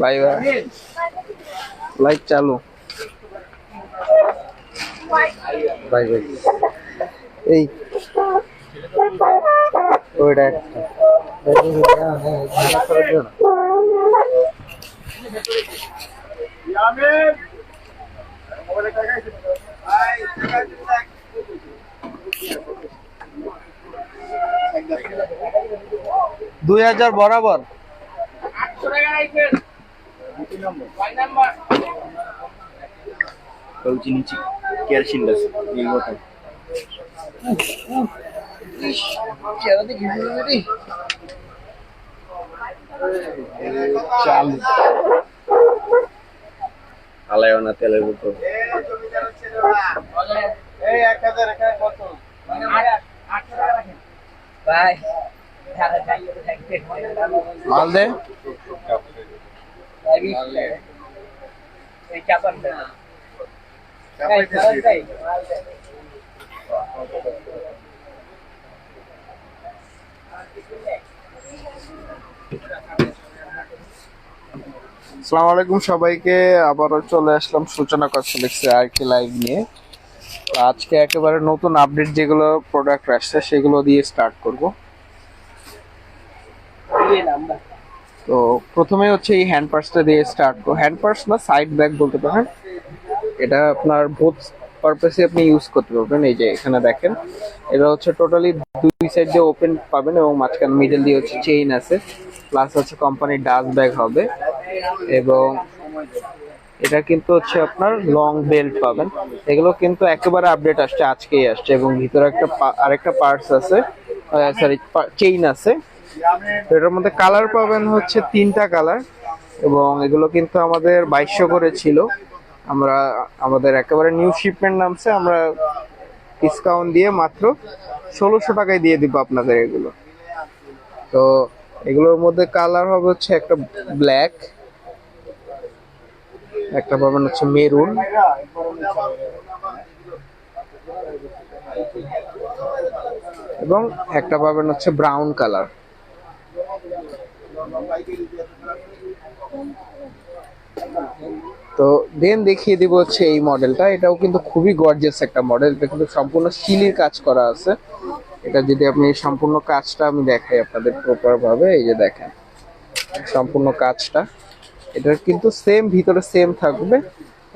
ভাই ভাই লাইট চালু ভাই ভাই এই ওইটা একটা। দুই হাজার বরাবর। বলছি নিচে কেরোসিন আছে এই মতো চাল। আলায় না তেলের বোতল মাল দে আসসালামু আলাইকুম সবাইকে। আবারও চলে আসলাম সূচনা কসমেটিক্সে আর কি লাইভ নিয়ে। আজকে একেবারে নতুন আপডেট যেগুলো প্রোডাক্ট আসছে, সেগুলো দিয়ে স্টার্ট করব। তো প্রথমে হচ্ছে এই হ্যান্ড পার্সটা দিয়ে স্টার্ট করব। হ্যান্ড পার্স না সাইড ব্যাগ বলতে পারেন। এটা আপনার বোথ পারপাসে আপনি ইউজ করতে পারবেন। এই যে এখানে দেখেন এটা হচ্ছে টোটালি দুই সাইড দিয়ে ওপেন পাবেন এবং মাঝখানে মিডল দিয়ে হচ্ছে চেইন আছে। প্লাস হচ্ছে কোম্পানির ডাস্ট ব্যাগ হবে। এবং এটা কিন্তু হচ্ছে আপনার লং বেল্ট পাবেন। এগুলো কিন্তু একেবারে আপডেট আসছে, আজকেই আসছে এবং ভিতরে একটা আরেকটা পার্টস আছে সরি চেইন আছে। এটার মধ্যে কালার পাবেন হচ্ছে তিনটা কালার এবং এগুলো কিন্তু আমাদের বাইশশো করে ছিল। আমরা, আমাদের একেবারে নিউ শিপমেন্ট নামছে, আমরা ডিসকাউন্ট দিয়ে মাত্র ষোলোশো টাকায় দিয়ে দিব আপনাদের এগুলো। তো এগুলোর মধ্যে কালার হবে হচ্ছে একটা ব্ল্যাক একটা পাবেন হচ্ছে মেরুন। এবং একটা পাবেন হচ্ছে ব্রাউন কালার। তো দেন দেখিয়ে দিব হচ্ছে এই মডেলটা। এটাও কিন্তু খুবই গর্জিয়াস একটা মডেল। এটা কিন্তু সম্পূর্ণ স্টিলের কাজ করা আছে। এটা যদি আপনি সম্পূর্ণ কাজটা আমি দেখাই আপনাদের প্রপার ভাবে। এই যে দেখেন, সম্পূর্ণ কাজটা। এটার কিন্তু সেম ভিতরে সেম থাকবে।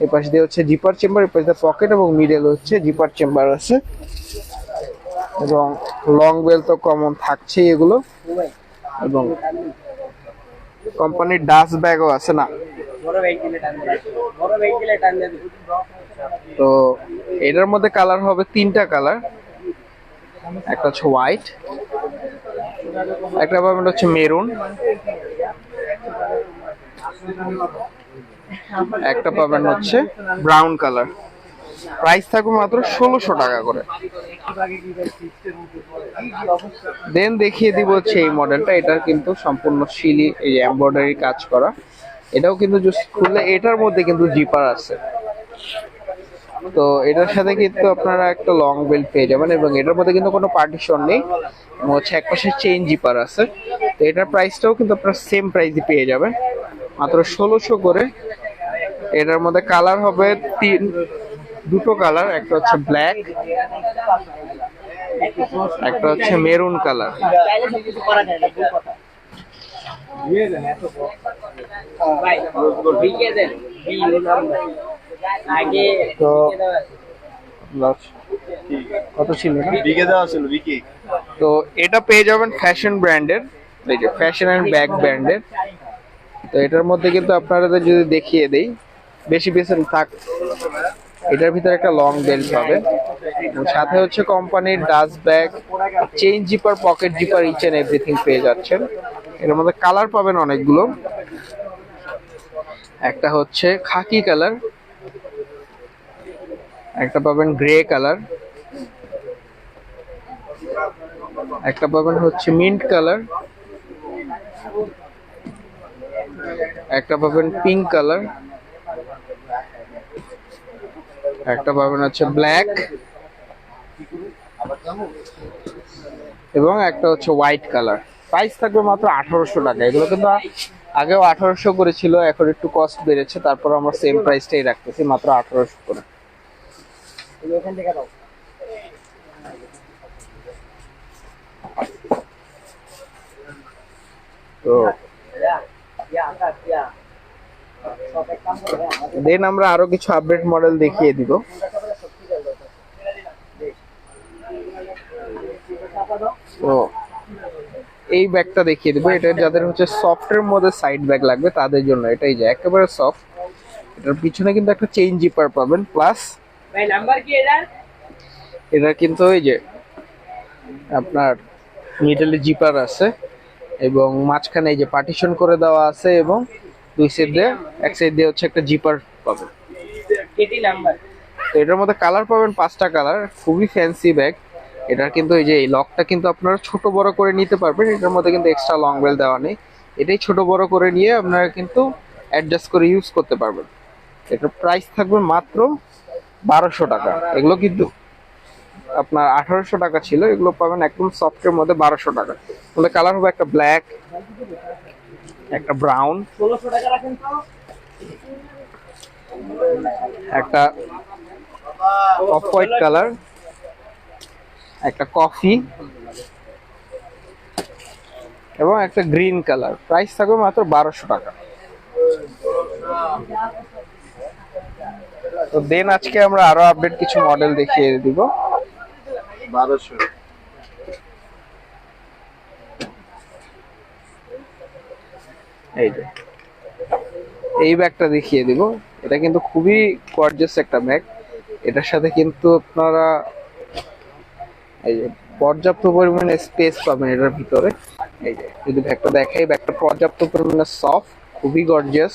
এই পাশে দিয়ে হচ্ছে জিপার চেম্বার এই পাশে পকেট এবং মিডল হচ্ছে জিপার চেম্বার আছে। এবং লং বেল তো কমন থাকছেই এগুলো। এবং কোম্পানির ডাস্ট ব্যাগও আছে না। তো এটার মধ্যে কালার হবে তিনটা কালার একটা হচ্ছে হোয়াইট একটা পাবেন হচ্ছে মেরুন একটা পাবেন হচ্ছে ব্রাউন কালার প্রাইস থাকবে মাত্র ষোলোশো টাকা করে। দেন দেখিয়ে দিব হচ্ছে এই মডেলটা এটার কিন্তু সম্পূর্ণ শিলি, এই এমব্রয়ডারি কাজ করা। এটাও কিন্তু খুললে, এটার মধ্যে কিন্তু জিপার আছে। তো এটার সাথে কিন্তু আপনারা একটা লং বেল্ট পেয়ে যাবেন এবং এটার মধ্যে কিন্তু কোনো পার্টিশন নেই। হচ্ছে এক পাশে চেইন জিপার আছে। তো এটার প্রাইসটাও কিন্তু আপনারা সেম প্রাইসে পেয়ে যাবেন। মাত্র ষোলোশো করে। এটার মধ্যে কালার হবে তিন দুটো কালার একটা হচ্ছে ব্ল্যাক একটা হচ্ছে মেরুন কালার তো কত ছিল বিকে দেওয়া ছিল বিকে। তো এটা পেয়ে যাবেন ফ্যাশন ব্র্যান্ডের এই যে ফ্যাশন অ্যান্ড ব্যাগ ব্র্যান্ডের তো এটার মধ্যে কিন্তু আপনারা যদি দেখিয়ে দেই, বেশি বেশি থাক, এটার ভিতরে একটা লং বেল্ট হবে। সাথে হচ্ছে কোম্পানির dust bag chain zipper pocket zipper each and everything পেয়ে যাচ্ছেন। এর মধ্যে কালার পাবেন অনেকগুলো। একটা হচ্ছে খাকি কালার একটা পাবেন গ্রে কালার একটা পাবেন হচ্ছে মিন্ট কালার একটা পাবেন পিঙ্ক কালার একটা পাবেন হচ্ছে ব্ল্যাক এবং একটা হচ্ছে হোয়াইট কালার প্রাইস থাকবে মাত্র আঠারোশো টাকা। এগুলো কিন্তু আগেও আঠারোশো করেছিল, এখন একটু কস্ট বেড়েছে, তারপর আমরা সেম প্রাইসটাই রাখতেছি, মাত্র আঠারোশো করে। তো দেন আমরা আরও কিছু আপডেট মডেল দেখিয়ে দিব। তো এই ব্যাগটা দেখিয়ে দিব। এটা যাদের হচ্ছে সফটের মধ্যে সাইড ব্যাগ লাগবে তাদের জন্য। এটাই যে একেবারে সফট এটার পিছনে কিন্তু একটা চেইন জিপার পাবেন প্লাস ভাই নাম্বার কি এটার? এটা কিন্তু ওই যে আপনার মিডলে জিপার আছে। এবং মাঝখানে এই যে পার্টিশন করে দেওয়া আছে এবং দুই সাইড দিয়ে এক সাইড দিয়ে হচ্ছে একটা জিপার পাবেন কেটি নাম্বার তো এটার মধ্যে কালার পাবেন পাঁচটা কালার খুবই ফ্যান্সি ব্যাগ এটার কিন্তু এই যে এই লকটা কিন্তু আপনারা ছোট বড় করে নিতে পারবেন এটার মধ্যে কিন্তু এক্সট্রা লং বেল দেওয়া নেই। এটাই ছোট বড় করে নিয়ে আপনারা কিন্তু অ্যাডজাস্ট করে ইউজ করতে পারবেন। এটার প্রাইস থাকবে মাত্র বারোশো টাকা। এগুলো কিন্তু আপনার আঠারোশো টাকা ছিল, এগুলো পাবেন একদম সফটের মধ্যে বারোশো টাকা। তাহলে কালার হবে একটা ব্ল্যাক একটা ব্রাউন একটা অফ হোয়াইট কালার একটা কফি এবং একটা গ্রিন কালার প্রাইস থাকবে মাত্র বারোশো টাকা। তো দেন আজকে আমরা আরও আপডেট কিছু মডেল দেখিয়ে দিব। বারোশো। এই এই ব্যাগটা দেখিয়ে দিব। এটা কিন্তু খুবই গর্জিয়াস একটা ব্যাগ। এটার সাথে কিন্তু আপনারা এই যে পর্যাপ্ত পরিমাণে স্পেস পাবেন এটার ভিতরে। এই যে, যদি ব্যাগটা দেখাই, ব্যাগটা পর্যাপ্ত পরিমাণে সফট খুবই গর্জিয়াস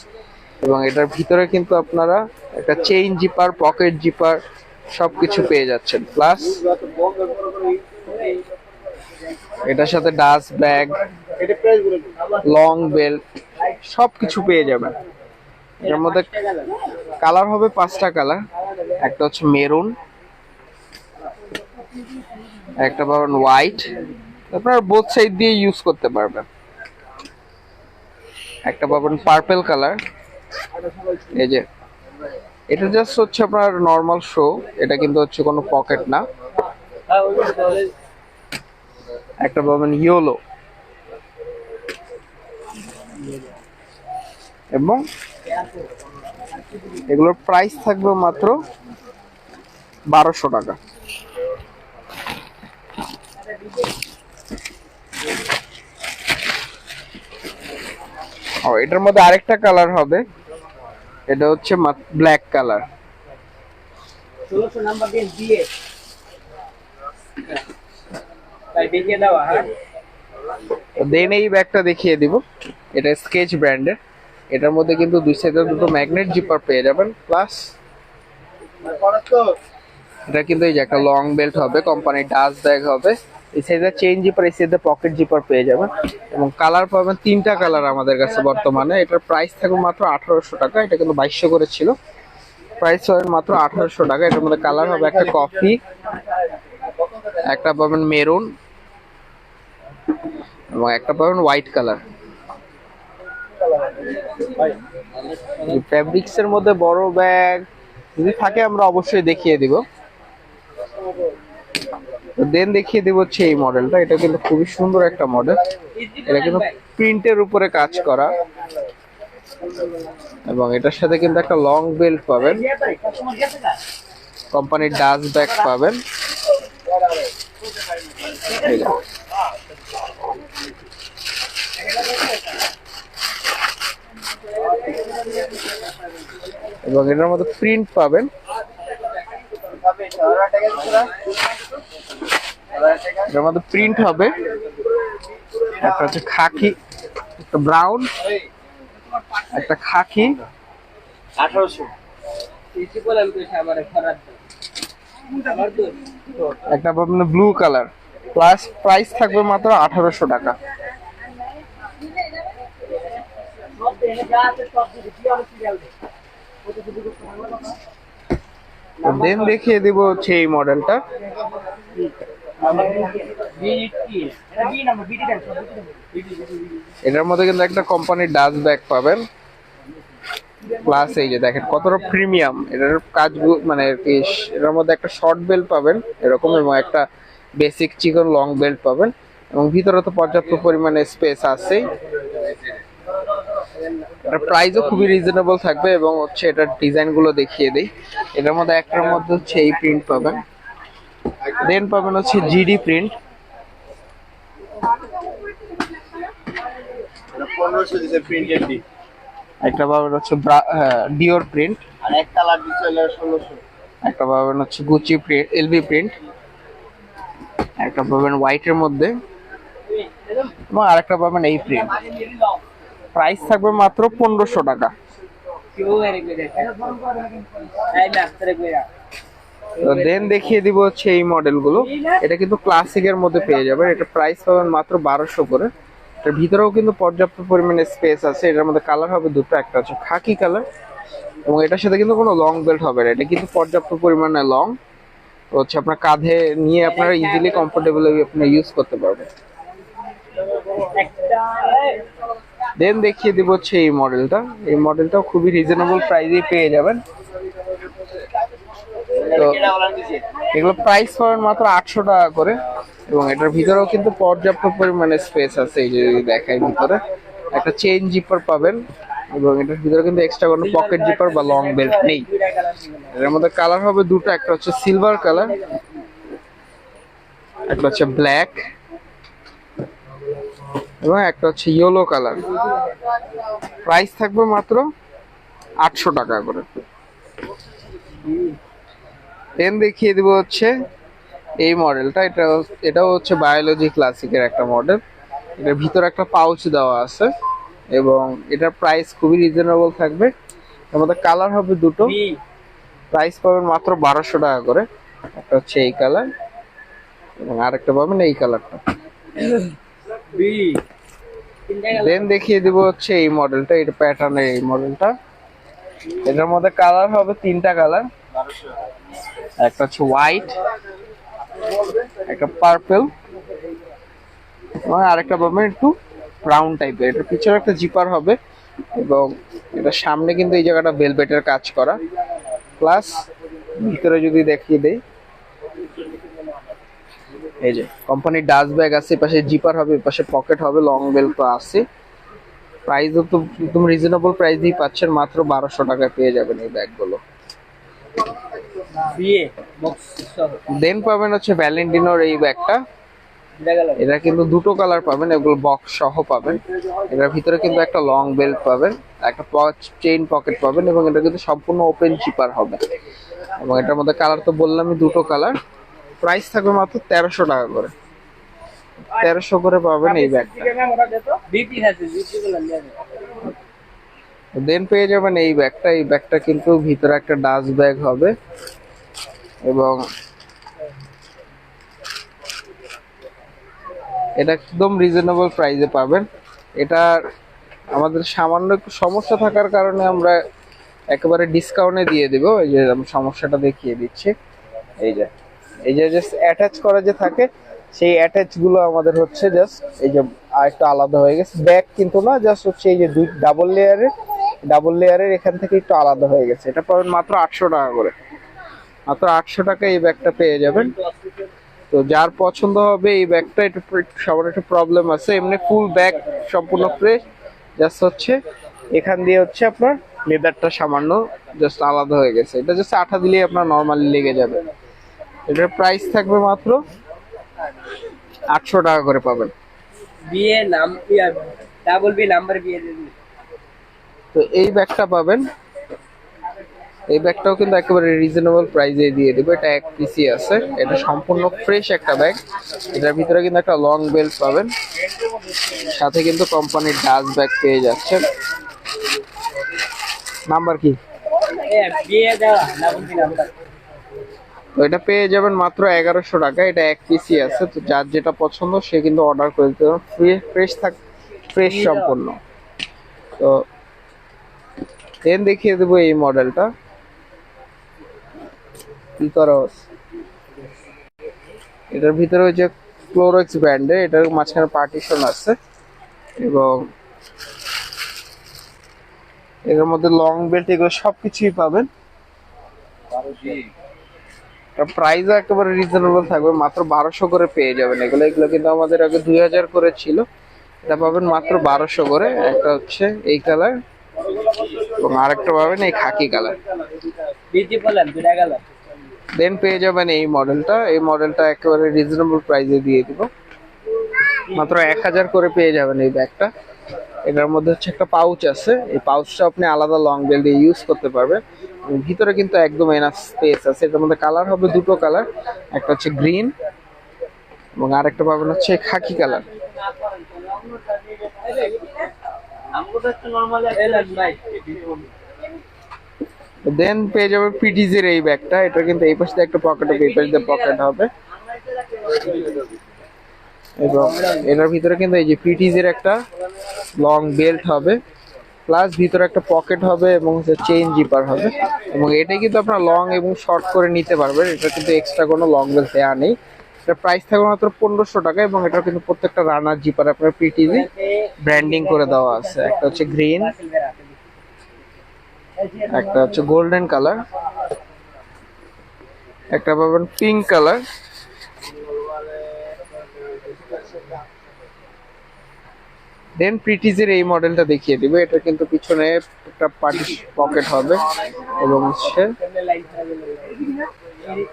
এবং এটার ভিতরে কিন্তু আপনারা একটা চেইন জিপার পকেট জিপার সবকিছু পেয়ে যাচ্ছেন। প্লাস এটার সাথে ডাস্ট ব্যাগ লং বেল্ট সবকিছু পেয়ে যাবেন। এর মধ্যে কালার হবে পাঁচটা কালার একটা হচ্ছে মেরুন একটা পাবেন হোয়াইট আপনার বোথ সাইড দিয়ে ইউজ করতে পারবেন। একটা পাবেন পার্পেল কালার এই যে এটা জাস্ট হচ্ছে আপনার নর্মাল শো এটা কিন্তু হচ্ছে কোনো পকেট না। একটা পাবেন ইয়োলো এবং এগুলোর প্রাইস থাকবে মাত্র বারোশো টাকা। ও, এটার মধ্যে আরেকটা কালার হবে। এটা হচ্ছে ব্ল্যাক কালার দিন এই ব্যাগটা দেখিয়ে দিব। এটা স্কেচ ব্র্যান্ডের এটার মধ্যে কিন্তু দুই সাইডে দুটো ম্যাগনেট জিপার পেয়ে যাবেন প্লাস এটা কিন্তু এই যে একটা লং বেল্ট হবে কোম্পানির ডাস্ট ব্যাগ হবে। এই সাইডে চেইন জিপার এই সাইডে পকেট জিপার পেয়ে যাবেন এবং কালার পাবেন তিনটা কালার আমাদের কাছে বর্তমানে। এটার প্রাইস থাকবে মাত্র আঠারোশো টাকা, এটা কিন্তু বাইশশো করে ছিল। প্রাইস পাবেন মাত্র আঠারোশো টাকা, এটার মধ্যে কালার হবে একটা কফি একটা পাবেন মেরুন এবং একটা পাবেন হোয়াইট কালার ফ্যাব্রিক্স এর মধ্যে বড় ব্যাগ যদি থাকে আমরা অবশ্যই দেখিয়ে দিব। দেন দেখিয়ে দিব হচ্ছে এই মডেলটা এটা কিন্তু খুবই সুন্দর একটা মডেল এটা কিন্তু প্রিন্টের উপরে কাজ করা। এবং এটার সাথে কিন্তু একটা লং বেল্ট পাবেন। কোম্পানির ডাস্ট ব্যাগ পাবেন। এবং এটার মধ্যে প্রিন্ট পাবেন। মধ্যে প্রিন্ট হবে। একটা হচ্ছে খাকি একটা ব্রাউন একটা খাকি। একটা ব্লু কালার প্লাস প্রাইস থাকবে মাত্র আঠারোশো টাকা। সব দেন দেখিয়ে দিব হচ্ছে এই মডেলটা এটার মধ্যে কিন্তু একটা কোম্পানির ডাস্ট ব্যাগ পাবেন। প্লাস এই যে দেখেন কতটা প্রিমিয়াম এটার কাজ মানে এটার মধ্যে একটা শর্ট বেল্ট পাবেন। এরকম এবং একটা বেসিক চিকন লং বেল্ট পাবেন। এবং ভিতরে তো পর্যাপ্ত পরিমাণে স্পেস আছেই। এটার প্রাইসও খুবই রিজনেবল থাকবে এবং হচ্ছে এটার ডিজাইনগুলো দেখিয়ে দিই। এটার মধ্যে একটার মধ্যে হচ্ছে এই প্রিন্ট পাবেন। দেন পাবেন হচ্ছে জিডি প্রিন্ট একটা পাবেন হচ্ছে ডিওর প্রিন্ট আর কালার ষোলোশো। একটা পাবেন হচ্ছে গুচি প্রিন্ট এলভি প্রিন্ট একটা পাবেন হোয়াইটের মধ্যে। এবং আরেকটা পাবেন এই প্রিন্ট প্রাইস থাকবে মাত্র পনেরোশো টাকা। দেন দেখিয়ে দিব হচ্ছে এই মডেলগুলো। এটা কিন্তু ক্লাসিকের মধ্যে পেয়ে যাবেন। এটা প্রাইস পাবেন মাত্র বারোশো করে। এটার ভিতরেও কিন্তু পর্যাপ্ত পরিমাণে স্পেস আছে। এটার মধ্যে কালার হবে দুটো একটা হচ্ছে খাকি কালার এবং এটার সাথে কিন্তু কোনো লং বেল্ট হবে না। এটা কিন্তু পর্যাপ্ত পরিমাণে লং হচ্ছে আপনার কাঁধে নিয়ে আপনারা ইজিলি কমফোর্টেবল আপনি ইউজ করতে পারবেন। দেন দেখিয়ে দিব হচ্ছে এই মডেলটা এই মডেলটাও খুবই রিজনেবল প্রাইসেই পেয়ে যাবেন। তো এগুলো প্রাইস পাবেন মাত্র আটশো টাকা করে এবং এটার ভিতরেও কিন্তু পর্যাপ্ত পরিমাণে স্পেস আছে এই যে দেখাই ভিতরে। একটা চেইন জিপার পাবেন এবং এটার ভিতরে কিন্তু এক্সট্রা কোনো পকেট জিপার বা লং বেল্ট নেই। এর মধ্যে কালার হবে দুটো, একটা হচ্ছে সিলভার কালার একটা হচ্ছে ব্ল্যাক এবং একটা হচ্ছে ইয়েলো কালার প্রাইস থাকবে মাত্র আটশো টাকা করে। পেন দেখিয়ে দিব হচ্ছে এই মডেলটা এটা এটাও হচ্ছে বায়োলজি ক্লাসিকের একটা মডেল এটার ভিতরে একটা পাউচ দেওয়া আছে এবং এটার প্রাইস খুবই রিজনেবল থাকবে। এর মধ্যে কালার হবে দুটো। প্রাইস পাবেন মাত্র বারোশো টাকা করে। একটা হচ্ছে এই কালার এবং আরেকটা পাবেন এই কালারটা দেন দেখিয়ে দিব হচ্ছে এই মডেলটা এটা প্যাটার্নের এই মডেলটা এটার মধ্যে কালার হবে তিনটা কালার একটা হচ্ছে হোয়াইট একটা পার্পল আরেকটা পাবেন একটু ব্রাউন টাইপের এটার পিছনে একটা জিপার হবে, এবং এটার সামনে কিন্তু এই জায়গাটা ভেলভেটের কাজ করা। প্লাস ভিতরে যদি দেখিয়ে দেই এই যে কোম্পানির ডাস্ট ব্যাগ আছে পাশে জিপার হবে পাশে পকেট হবে লং বেল তো আছে। প্রাইসও তো একদম রিজনেবল প্রাইস দিয়ে পাচ্ছেন মাত্র বারোশো টাকায় পেয়ে যাবেন এই ব্যাগগুলো দেন পাবেন হচ্ছে ভ্যালেন্টিনোর এই ব্যাগটা এটা কিন্তু দুটো কালার পাবেন এগুলো বক্স সহ পাবেন। এটার ভিতরে কিন্তু একটা লং বেল্ট পাবেন একটা চেইন পকেট পাবেন এবং এটা কিন্তু সম্পূর্ণ ওপেন চিপার হবে। এবং এটার মধ্যে কালার তো বললামই দুটো কালার প্রাইস থাকবে মাত্র তেরোশো টাকা করে। তেরোশো করে পাবেন এই ব্যাগটা। দেন পেয়ে যাবেন এই ব্যাগটা। এই ব্যাগটা কিন্তু ভিতরে একটা ডাস্ট ব্যাগ হবে। এবং এটা একদম রিজনেবল প্রাইসে পাবেন। এটার আমাদের সামান্য একটু সমস্যা থাকার কারণে আমরা একেবারে ডিসকাউন্টে দিয়ে দেবো। এই যে সমস্যাটা দেখিয়ে দিচ্ছি। এই যে। এই যে জাস্ট অ্যাটাচ করা যে থাকে, সেই অ্যাটাচগুলো আমাদের হচ্ছে জাস্ট এই যে আর একটু আলাদা হয়ে গেছে। ব্যাগ কিন্তু না জাস্ট হচ্ছে এই যে দুই ডাবল লেয়ারের ডাবল লেয়ারের এখান থেকে একটু আলাদা হয়ে গেছে। এটা পাবেন মাত্র আটশো টাকা করে। মাত্র আটশো টাকা এই ব্যাগটা পেয়ে যাবেন। তো যার পছন্দ হবে এই ব্যাগটা একটু সবার একটু প্রবলেম আছে। এমনি ফুল ব্যাগ সম্পূর্ণ ফ্রেশ জাস্ট হচ্ছে এখান দিয়ে হচ্ছে আপনার লেদারটা সামান্য জাস্ট আলাদা হয়ে গেছে। এটা জাস্ট আঠা দিলেই আপনার নর্মালি লেগে যাবে। এটার প্রাইস থাকবে মাত্র আটশো টাকা করে পাবেন। বিয়ে নাম ডাবল বি নাম্বার বিয়ে তো এই ব্যাগটা পাবেন। এই ব্যাগটাও কিন্তু একেবারে রিজনেবল প্রাইসে দিয়ে দেবো। এটা এক পিসি আছে। এটা সম্পূর্ণ ফ্রেশ একটা ব্যাগ। এটার ভিতরে কিন্তু একটা লং বেল্ট পাবেন। সাথে কিন্তু কোম্পানির ডাস্ট ব্যাগ পেয়ে যাচ্ছেন। নাম্বার কি এ বিয়ে দেওয়া ডাবল বি নাম্বার তো এটা পেয়ে যাবেন মাত্র এগারোশো টাকা। এটা এক পিসি আছে তো যার যেটা পছন্দ সে কিন্তু অর্ডার করে দিতে পারেন ফ্রেশ থাক ফ্রেশ সম্পূর্ণ। তো দেন দেখিয়ে দেবো এই মডেলটা কি করস এটার ভিতরে ওই যে ক্লোরক্স ব্র্যান্ডের এটার মাঝখানে পার্টিশন আছে। এবং এর মধ্যে লং বেল্ট এগুলো সবকিছুই পাবেন। প্রাইসও একেবারে রিজনেবল থাকবে মাত্র বারোশো করে পেয়ে যাবেন এগুলো। এগুলো কিন্তু আমাদের আগে দুই হাজার করে ছিল। এটা পাবেন মাত্র বারোশো করে। একটা হচ্ছে এই কালার এবং আরেকটা পাবেন এই খাকি কালার দেন পেয়ে যাবেন এই মডেলটা এই মডেলটা একেবারে রিজনেবল প্রাইসে দিয়ে দিব। মাত্র এক হাজার করে পেয়ে যাবেন এই ব্যাগটা। এটার মধ্যে হচ্ছে একটা পাউচ আছে। এই পাউচটা আপনি আলাদা লং বেল দিয়ে ইউজ করতে পারবেন। ভিতরে কিন্তু একদম এনাফ স্পেস আছে। এটার মধ্যে কালার হবে দুটো কালার একটা হচ্ছে গ্রিন এবং আরেকটা পাবেন হচ্ছে খাকি কালার দেন পেয়ে যাবে পিটিজের এই ব্যাগটা। এটা কিন্তু এই পাশে একটা পকেট হবে, এই পাশে পকেট হবে। এবং এটার ভিতরে কিন্তু এই যে পিটিজের একটা লং বেল্ট হবে। প্লাস ভিতরে একটা পকেট হবে এবং চেইন জিপার হবে। এবং এটা কিন্তু আপনার লং এবং শর্ট করে নিতে পারবেন। এটা কিন্তু এক্সট্রা কোনো লং বেল্ট দেওয়া নেই। এটা প্রাইস থাকবে মাত্র পনেরোশো টাকা এবং এটা কিন্তু প্রত্যেকটা রানার জিপার আপনার পিটিজি ব্র্যান্ডিং করে দেওয়া আছে। একটা হচ্ছে গ্রিন একটা হচ্ছে গোল্ডেন কালার একটা পাবেন পিঙ্ক কালার দেন প্রিটিজের এই মডেলটা দেখিয়ে দিব। এটা কিন্তু পিছনে একটা পার্টি পকেট হবে এবং হচ্ছে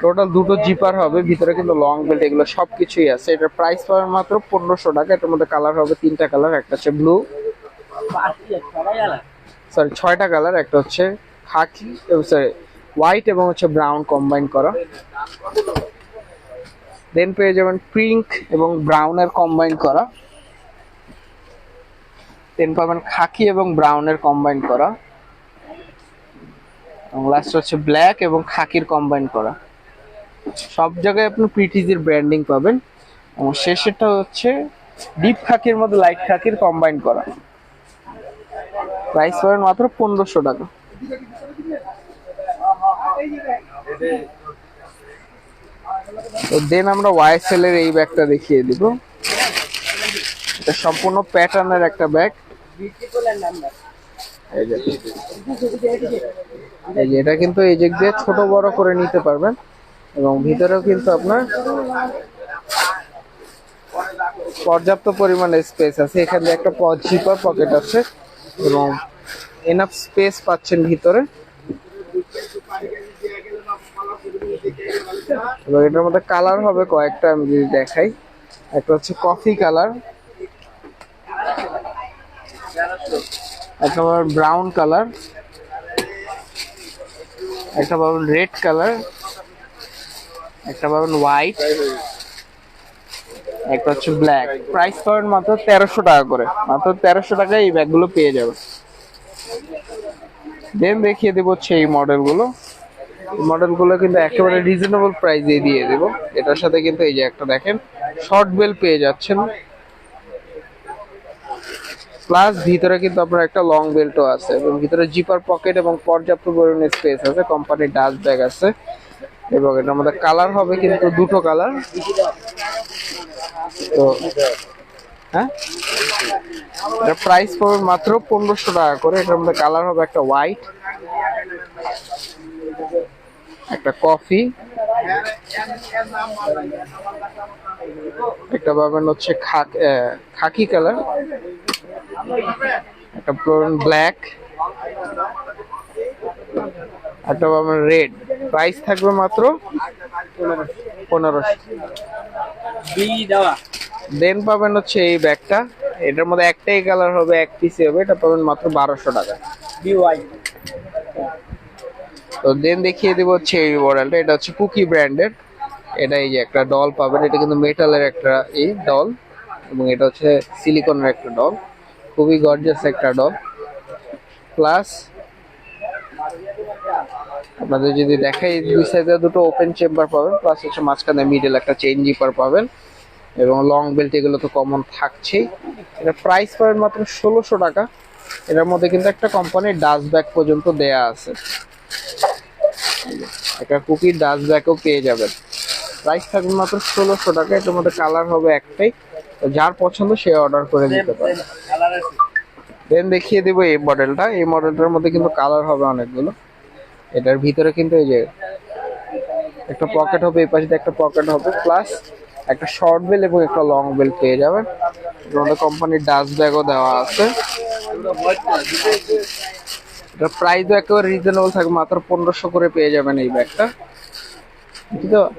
টোটাল দুটো জিপার হবে, ভিতরে কিন্তু লং বেল্ট এগুলো সবকিছুই আছে। এটার প্রাইস পাবেন মাত্র পনেরোশো টাকা। এটার মধ্যে কালার হবে তিনটা কালার একটা হচ্ছে ব্লু সরি ছয়টা কালার একটা হচ্ছে খাকি এবং সরি হোয়াইট এবং হচ্ছে ব্রাউন কম্বাইন করা। দেন পেয়ে যাবেন পিঙ্ক এবং ব্রাউনের কম্বাইন করা। দেন পাবেন খাকি এবং ব্রাউনের কম্বাইন করা। এবং লাস্ট হচ্ছে ব্ল্যাক এবং খাকির কম্বাইন করা। সব জায়গায় আপনি প্রিটিজির ব্র্যান্ডিং পাবেন। এবং শেষেরটা হচ্ছে ডিপ খাকির মধ্যে লাইট খাকির কম্বাইন করা। প্রাইস পাবেন মাত্র পনেরোশো টাকা। দেন আমরা ওয়াইএসএল এর এই ব্যাগটা দেখিয়ে দিব। এটা সম্পূর্ণ প্যাটার্নের একটা ব্যাগ যে যে, এটা কিন্তু এই দিক দিয়ে ছোট বড় করে নিতে পারবেন। এবং ভিতরেও কিন্তু আপনার পর্যাপ্ত পরিমাণে স্পেস আছে। এখানে একটা জিপার পকেট আছে। এবং এনাফ স্পেস পাচ্ছেন ভিতরে। এবং এটার মধ্যে কালার হবে কয়েকটা, আমি যদি দেখাই। একটা হচ্ছে কফি কালার একটা পাবেন ব্রাউন কালার একটা পাবেন রেড কালার একটা পাবেন হোয়াইট একটা হচ্ছে ব্ল্যাক প্রাইস পাবেন মাত্র তেরোশো টাকা করে। মাত্র তেরোশো টাকায় এই ব্যাগগুলো পেয়ে যাবে। দেন দেখিয়ে দেবো হচ্ছে এই মডেলগুলো মডেলগুলো কিন্তু একেবারে রিজনেবল প্রাইসে দিয়ে দেবো। এটার সাথে কিন্তু এই যে একটা দেখেন শর্ট বেল পেয়ে যাচ্ছেন। প্লাস ভিতরে কিন্তু আপনার একটা লং বেল্টও আছে এবং ভিতরে জিপার পকেট এবং পর্যাপ্ত পরিমাণে স্পেস আছে কোম্পানির ডাস্ট ব্যাগ আছে এবং এটার মধ্যে কালার হবে কিন্তু দুটো কালার তো হ্যাঁ? এটা প্রাইস পড়বে মাত্র পনেরোশো টাকা করে, এটার মধ্যে কালার হবে একটা হোয়াইট একটা কফি একটা পাবেন হচ্ছে খাক- কালার একটা ব্ল্যাক, একটা পাবেন রেড। প্রাইস থাকবে মাত্র পনেরোশো। দেন পাবেন হচ্ছে এই ব্যাগটা। এটার মধ্যে একটাই কালার হবে, এক পিসে হবে। এটা পাবেন মাত্র বারোশো টাকা। তো দেন দেখিয়ে দেবো হচ্ছে এই মডেলটা এটা হচ্ছে কুকি ব্র্যান্ডের এটা এই যে একটা ডল পাবেন। এটা কিন্তু মেটালের একটা এই ডল এবং এটা হচ্ছে সিলিকনের একটা ডল খুবই গর্জাস একটা ডল প্লাস আপনাদের যদি দেখাই, দুই সাইডে দুটো ওপেন চেম্বার পাবেন প্লাস হচ্ছে মাঝখানে মিডল একটা চেইন জিপার পাবেন এবং লং বেল্ট এগুলো তো কমন থাকছেই। এটা প্রাইস পাবেন মাত্র ষোলোশো টাকা। এটার মধ্যে কিন্তু একটা কোম্পানির ডাস্ট ব্যাগ পর্যন্ত দেয়া আছে। একটা কুকির ডাস্ট ব্যাগও পেয়ে যাবেন। প্রাইস থাকবে মাত্র ষোলোশো টাকা, এটার মধ্যে কালার হবে একটাই। যার পছন্দ সে অর্ডার করে দিতে পারে। দেন দেখিয়ে দিব এই মডেলটা এই মডেলটার মধ্যে কিন্তু কালার হবে অনেকগুলো। এটার ভিতরে কিন্তু এই যে একটা পকেট হবে এই পাশে একটা পকেট হবে। প্লাস একটা শর্ট বেল এবং একটা লং বেল পেয়ে যাবেন। মধ্যে কোম্পানির ডাস্ট ব্যাগও দেওয়া আছে। এটার প্রাইসও একেবারে রিজনেবল থাকবে। মাত্র পনেরোশো করে পেয়ে যাবেন এই ব্যাগটা ঠিক আছে?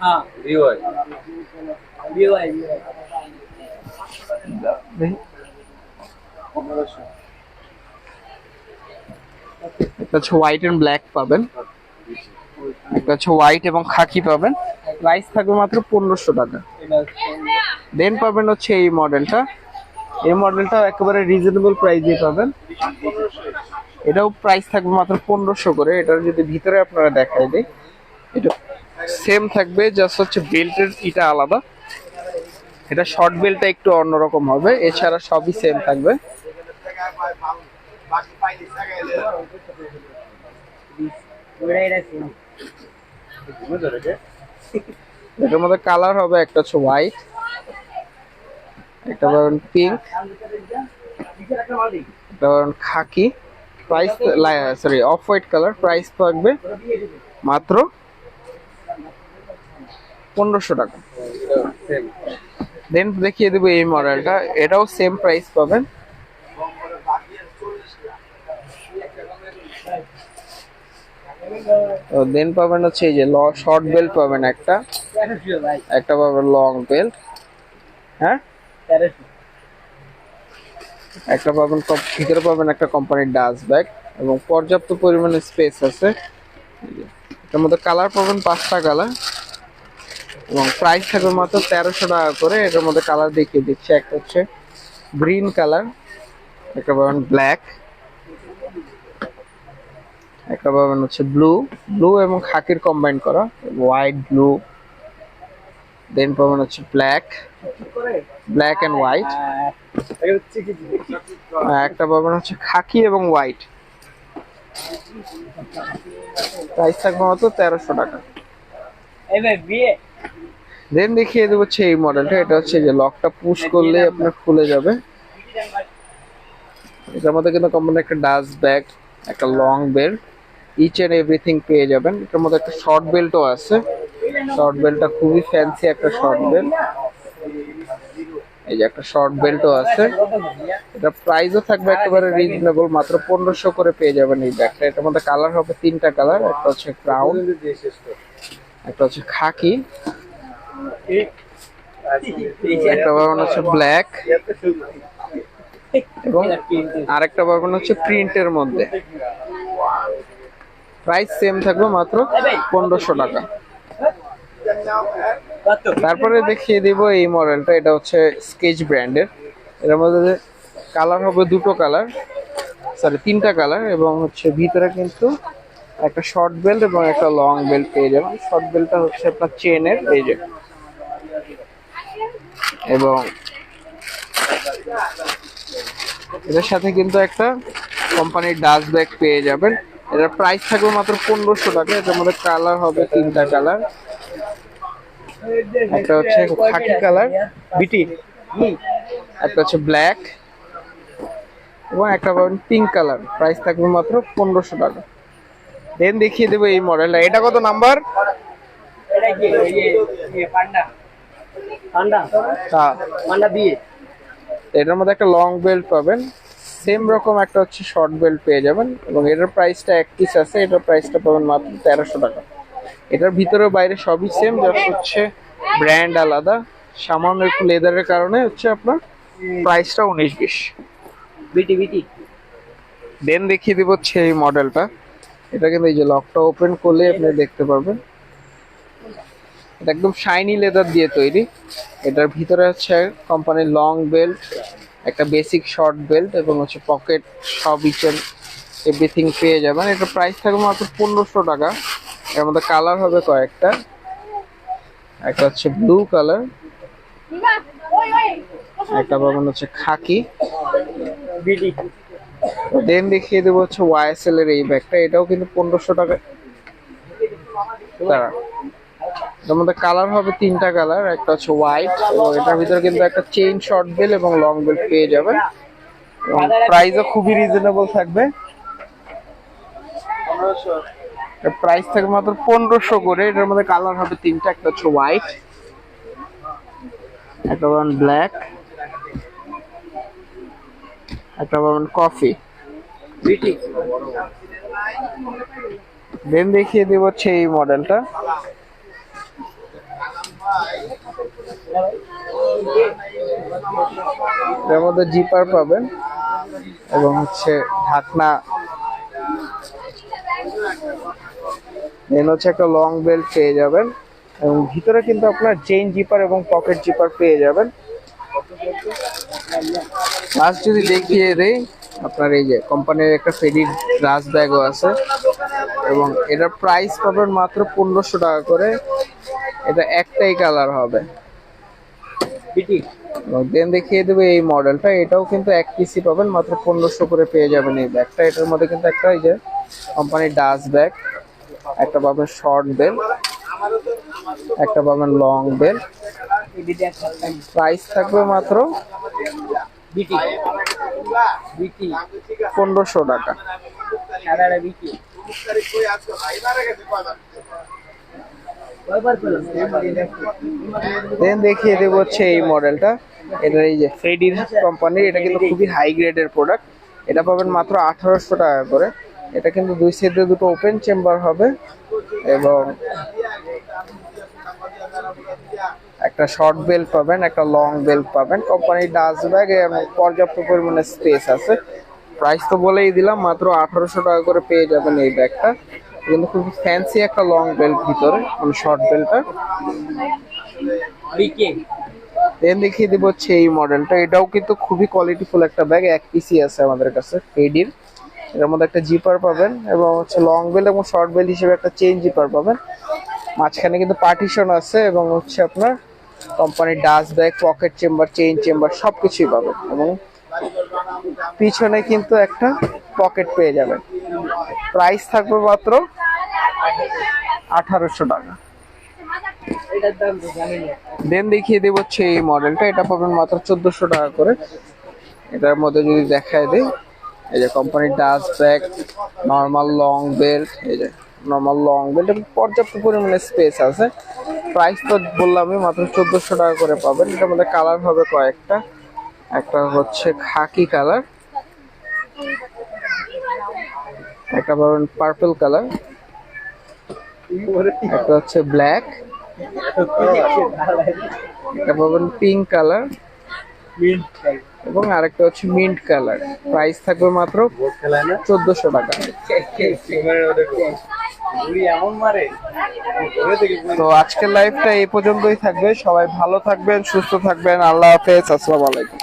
হ্যাঁ দেখি। একটা হচ্ছে হোয়াইট এন্ড ব্ল্যাক পাবেন। একটা হচ্ছে হোয়াইট এবং খাকি পাবেন। প্রাইস থাকবে মাত্র পনেরোশো টাকা। দেন পাবেন হচ্ছে এই মডেলটা এই মডেলটা একেবারে রিজনেবল প্রাইসে পাবেন। এটাও প্রাইস থাকবে মাত্র পনেরোশো করে। এটার যদি ভিতরে আপনারা দেখাই দিই এটা সেম থাকবে জাস্ট হচ্ছে বেল্টের ইটা আলাদা। এটা শর্ট বেল্টটা একটু অন্যরকম হবে, এছাড়া সবই সেম থাকবে। এটার মধ্যে কালার হবে, একটা হচ্ছে হোয়াইট একটা পাবেন পিঙ্ক একটা পাবেন khaki price sorry off white colour price থাকবে মাত্র পনেরোশো টাকা। দেন দেখিয়ে দেবো এই মডেলটা এটাও সেম প্রাইস পাবেন। দেন পাবেন হচ্ছে এই যে শর্ট বেল্ট পাবেন একটা। একটা পাবেন লং বেল্ট হ্যাঁ? একটা পাবেন ভিতরে পাবেন একটা কোম্পানির ডাস্ট ব্যাগ এবং পর্যাপ্ত পরিমাণে স্পেস আছে। এটার মধ্যে কালার পাবেন পাঁচটা কালার এবং প্রাইস থাকবে মাত্র তেরোশো টাকা করে। এটার মধ্যে কালার দেখিয়ে দিচ্ছে। একটা হচ্ছে গ্রিন কালার একটা পাবেন ব্ল্যাক একটা পাবেন হচ্ছে ব্লু ব্লু এবং খাকির কম্বাইন করা হোয়াইট ব্লু দেন পাবেন হচ্ছে ব্ল্যাক ব্ল্যাক অ্যান্ড হোয়াইট একটা পাবেন হচ্ছে খাকি এবং হোয়াইট প্রাইস থাকবে মাত্র তেরোশো টাকা। ভাই, বিয়ে? দেন দেখিয়ে দেবো হচ্ছে এই মডেলটা এটা হচ্ছে যে লকটা পুশ করলে আপনার খুলে যাবে। এটার মধ্যে কিন্তু কোম্পানি একটা ডাস্ট ব্যাগ একটা long belt each and everything পেয়ে যাবেন। এটার মধ্যে একটা শর্ট বেল্টও আছে। শর্ট বেল্টটা খুবই ফ্যান্সি একটা শর্ট বেল্ট এই যে একটা শর্ট বেল্টও আছে। এটা প্রাইসও থাকবে একেবারে রিজনেবল মাত্র পনেরোশো করে পেয়ে যাবেন এই ব্যাগটা এটার মধ্যে কালার হবে তিনটা কালার একটা হচ্ছে ব্রাউন একটা হচ্ছে খাকি। একটা পাবেন হচ্ছে ব্ল্যাক এবং আরেকটা পাবেন হচ্ছে প্রিন্টের মধ্যে। প্রাইস সেম থাকবে মাত্র পনেরোশো টাকা। তারপরে দেখিয়ে দিব এই মডেলটা এটা হচ্ছে স্কেচ ব্র্যান্ডের এর। মধ্যে কালার হবে দুটো কালার সরি তিনটা কালার এবং হচ্ছে ভিতরে কিন্তু একটা শর্ট বেল্ট এবং একটা লং বেল্ট পেয়ে যাবেন। শর্ট বেল্টটা হচ্ছে আপনার চেনের এই যে। এবং এটার সাথে কিন্তু একটা কোম্পানির ডাস্ট ব্যাগ পেয়ে যাবেন। এটার প্রাইস থাকবে মাত্র পনেরোশো টাকা। এটার মধ্যে কালার হবে তিনটা কালার একটা হচ্ছে খাকি কালার বিটি একটা হচ্ছে ব্ল্যাক এবং একটা পাবেন পিঙ্ক কালার প্রাইস থাকবে মাত্র পনেরোশো টাকা। দেন দেখিয়ে দেবো এই মডেলটা এটা কত নাম্বার পান্ডা? হ্যাঁ পান্ডা বিয়ে এটার মধ্যে একটা লং বেল্ট পাবেন। সেম রকম একটা হচ্ছে শর্ট বেল্ট পেয়ে যাবেন এবং এটার প্রাইসটা এক পিস আছে এটার প্রাইসটা পাবেন মাত্র তেরোশো টাকা। এটার ভিতরে বাইরে সবই সেম জাস্ট হচ্ছে ব্র্যান্ড আলাদা। সামান্য একটু লেদারের কারণে হচ্ছে আপনার প্রাইসটা উনিশ বিশ। বিটি বিটি দেন দেখিয়ে দিব হচ্ছে এই মডেলটা এটা কিন্তু এই যে লকটা ওপেন করলে আপনি দেখতে পারবেন। এটা একদম শাইনি লেদার দিয়ে তৈরি। এটার ভিতরে হচ্ছে কোম্পানির লং বেল্ট একটা বেসিক শর্ট বেল্ট এবং হচ্ছে পকেট সব ইচেন এভরিথিং পেয়ে যাবেন। এটার প্রাইস থাকবে মাত্র পনেরোশো টাকা। এর মধ্যে কালার হবে কয়েকটা। একটা হচ্ছে ব্লু কালার একটা পাবেন হচ্ছে খাকি। দেন দেখিয়ে দেবো হচ্ছে ওয়াইএসএল এর এই ব্যাগটা। এটাও কিন্তু পনেরোশো টাকা। দাঁড়া এটার মধ্যে কালার হবে তিনটা কালার, একটা হচ্ছে হোয়াইট এবং এটার ভিতরে কিন্তু একটা চেইন শর্ট বেল এবং লং বেল পেয়ে যাবেন। এবং প্রাইসও খুবই রিজনেবল থাকবে। প্রাইস থাকবে মাত্র পনেরোশো করে, এটার মধ্যে কালার হবে তিনটা, একটা হচ্ছে হোয়াইট একটা পাবেন ব্ল্যাক একটা পাবেন কফি দেন দেখিয়ে দেব হচ্ছে এই মডেলটা এর মধ্যে জিপার পাবেন এবং হচ্ছে ঢাকনা। দেন হচ্ছে একটা লং বেল্ট পেয়ে যাবেন এবং ভিতরে কিন্তু আপনার চেইন জিপার এবং পকেট জিপার পেয়ে যাবেন। লাস্ট যদি দেখিয়ে দেই, আপনার এই যে কোম্পানির একটা ফেডির রাজ ব্যাগও আছে এবং এটার প্রাইস পাবেন মাত্র পনেরোশো টাকা করে। এটা একটাই কালার হবে। দেন দেখিয়ে দেবে এই মডেলটা এটাও কিন্তু এক পিসি পাবেন মাত্র পনেরোশো করে পেয়ে যাবেন এই ব্যাগটা এটার মধ্যে কিন্তু একটা এই যে কোম্পানির ডাস ব্যাগ একটা পাবেন শর্ট বেল একটা পাবেন লং বেল প্রাইস থাকবে মাত্র পনেরোশো টাকা। দেন দেখিয়ে দেবো হচ্ছে এই মডেলটা। এটা এই যে ফেডির কোম্পানির এটা কিন্তু খুবই হাই গ্রেডের প্রোডাক্ট এটা পাবেন মাত্র আঠারোশো টাকা করে। এটা কিন্তু দুই সাইডে দুটো ওপেন চেম্বার হবে এবং একটা শর্ট বেল্ট পাবেন, একটা লং বেল্ট পাবেন। কোম্পানির ডাস্ট ব্যাগ পর্যাপ্ত পরিমাণে স্পেস আছে। প্রাইস তো বলেই দিলাম, মাত্র আঠারোশো টাকা করে পেয়ে যাবেন এই ব্যাগটা কিন্তু খুব ফ্যান্সি একটা লং বেল্ট ভিতরে মানে শর্ট বেল্টটা দেন দেখিয়ে দিব হচ্ছে এই মডেলটা এটাও কিন্তু খুবই কোয়ালিটিফুল একটা ব্যাগ এক পিসি আছে আমাদের কাছে ফেডির এর মধ্যে একটা জিপার পাবেন এবং হচ্ছে লং বেল এবং শর্ট বেল হিসেবে একটা চেইন জিপার পাবেন। মাঝখানে কিন্তু পার্টিশন আছে এবং হচ্ছে আপনার কোম্পানির dust bag pocket chamber chain chamber সব কিছুই পাবেন এবং পিছনে কিন্তু একটা পকেট পেয়ে যাবেন। প্রাইস থাকবে মাত্র আঠারোশো টাকা। দেন দেখিয়ে দেবো হচ্ছে এই মডেলটা এটা পাবেন মাত্র চোদ্দশো টাকা করে। এটার মধ্যে যদি দেখায় দিই, এই যে কোম্পানির dust bag normal long belt এই যে নর্মাল লং বেল্ট পর্যাপ্ত পরিমাণে স্পেস আছে। প্রাইস তো বললামই, মাত্র চোদ্দশো টাকা করে পাবেন। এটার মধ্যে কালার হবে কয়েকটা। একটা হচ্ছে খাকি কালার একটা পাবেন পার্পল কালার একটা হচ্ছে ব্ল্যাক একটা পাবেন পিঙ্ক কালার এবং আরেকটা হচ্ছে মিন্ট কালার প্রাইস থাকবে মাত্র চোদ্দশো টাকা। তো আজকের লাইভটা এই পর্যন্তই থাকবে। সবাই ভালো থাকবেন, সুস্থ থাকবেন। আল্লাহ হাফেজ, আসসালামু আলাইকুম।